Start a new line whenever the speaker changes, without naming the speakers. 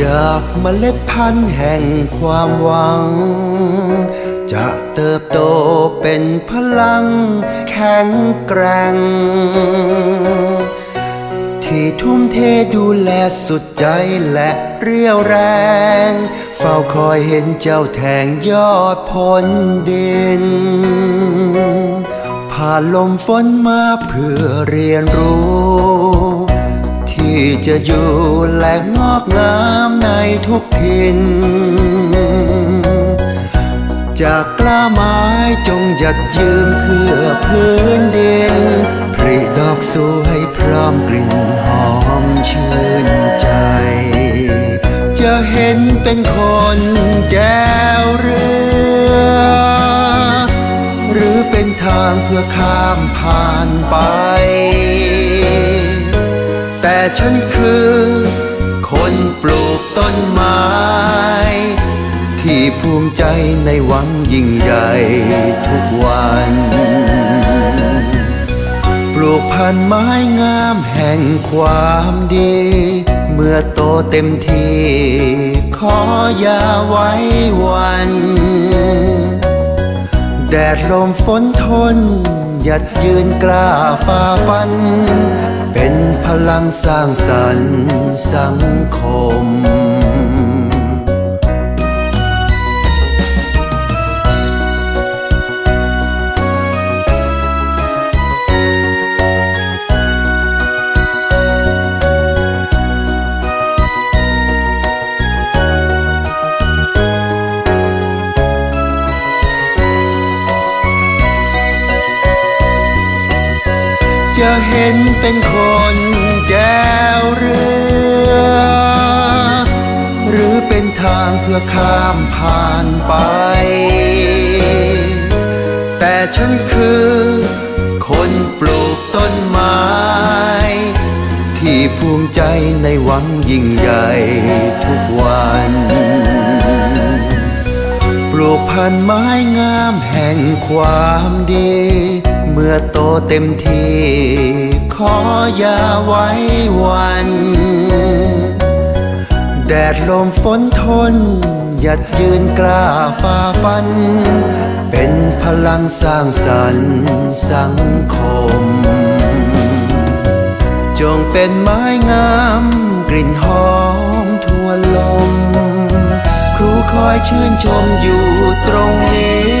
จากเมล็ดพันธุ์แห่งความหวัง จะเติบโตเป็นพลังแข็งแกร่ง ที่ทุ่มเทดูแลสุดใจและเรียวแรง เฝ้าคอยเห็นเจ้าแทงยอดพ้นดินผ่านลมฝนมาเพื่อเรียนรู้ จะอยู่และงอกงามในทุกทินจากกล้าไม้จงหยัดยืนเพื่อพื้นดินผริดอกสวยพร้อมกลิ่นหอมชื่นใจ จะเห็นเป็นคนแจวเรือ หรือเป็นทางเพื่อข้ามผ่านไป ฉันคือ คนปลูกต้นไม้ ที่ภูมิใจในหวังยิ่งใหญ่ทุกวัน ปลูกพันไม้งามแห่งความดี เมื่อโตเต็มที่ ขออย่าไว้วัน แดดลมฝนทน หยัดยืนกล้าฝ่าฟัน เป็นพลังสร้างสรรค์สัง จะเห็นเป็นคนแจวเรือ หรือเป็นทางเพื่อข้ามผ่านไป แต่ฉันคือ คนปลูกต้นไม้ ที่ภูมิใจในหวังยิ่งใหญ่ทุกวัน ปลูกพันไม้งามแห่งความดี เมื่อโตเต็มที่ขออย่าไว้วัน แดดลมฝนทน หยัดยืนกล้าฝ่าฟัน เป็นพลังสร้างสรรค์สังคม จงเป็นไม้งามกลิ่นหอมทั่วลม ครูคอยชื่นชมอยู่ตรงนี้